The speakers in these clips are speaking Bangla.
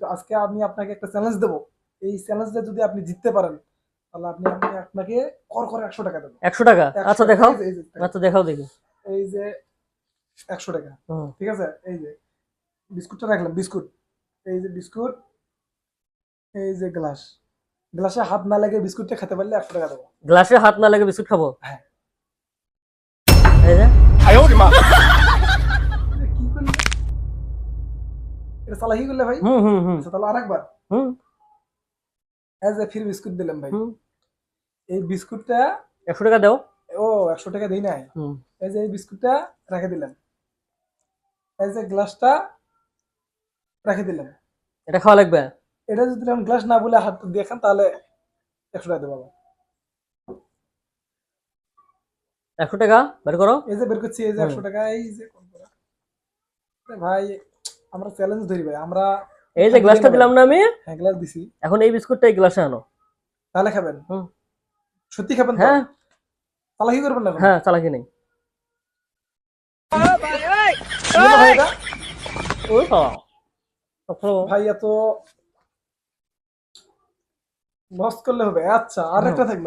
তো আজকে আমি আপনাকে একটা চ্যালেঞ্জ দেবো। এই চ্যালেঞ্জটা যদি আপনি জিততে পারেন তাহলে আপনি আমি আপনাকে কর করে একশো টাকা দেবো। একশো টাকা? আচ্ছা দেখাও। আচ্ছা দেখাও দেখি। এই যে একশো টাকা। ঠিক আছে? এই যে বিস্কুটটা রাখলাম বিস্কুট। এই যে বিস্কুট। এই যে গ্লাস। গ্লাসে হাত না লাগে বিস্কুটটা খেতে পারলে একশো টাকা দেবো। গ্লাসে হাত না লাগে বিস্কুট খাব? হ্যাঁ। এই যে। এটা চালাকি করলে ভাই? হুম হুম হুম। আচ্ছা তাহলে আরেকবার। হুম। এজ এ ফির বিস্কুট দিলাম ভাই। এই বিস্কুটটা একশো টাকা দাও। ও একশো টাকা দিই নাই। এই যে এই বিস্কুটটা রেখে দিলাম। এই যে গ্লাসটা রেখে দিলাম। এটা খাওয়া লাগবে? এটা যদি আমি গ্লাস না বলে হাত দিয়ে খান তাহলে একশো টাকা দেবো। একশো টাকা? বের করো। এই যে বের করছি এই যে একশো টাকা এই যে। ভাই আমরা চ্যালেঞ্জ ধরি ভাই আমরা এই যে গ্লাসটা দিলাম না আমি? হ্যাঁ গ্লাস দিছি। এখন এই বিস্কুটটা এই গ্লাসে আনো। তাহলে খাবেন? হুম। সত্যি খাবেন তো? হ্যাঁ। চালাকি করবেন না হ্যাঁ চালাকি নেই। ভাই এত লস করলে হবে। আচ্ছা আর একটা থাকল।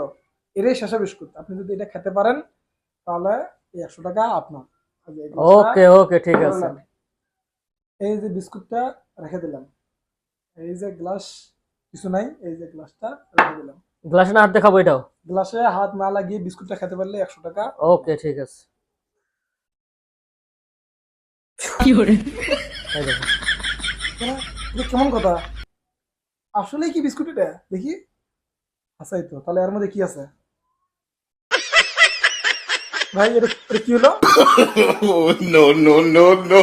এটাই শেষে বিস্কুট। আপনি যদি এটা খেতে পারেন তাহলে এই একশো টাকা আপনার। ওকে ওকে ঠিক আছে। এই যে বিস্কুটটা রেখে দিলাম। এই যে গ্লাস কিছু নাই এই যে গ্লাসটা রেখে দিলাম। গ্লাসে না হাত দেখাবো এটাও? গ্লাসে হাত না লাগিয়ে বিস্কুটটা খেতে পারলে একশো টাকা। ওকে ঠিক আছে? কেমন কথা? আসলে কি বিস্কুট এটা? দেখি। আসাই তো। তাহলে এর মধ্যে কি আছে? ভাই এটা এটা কি হলো Oh, no, no, no, no.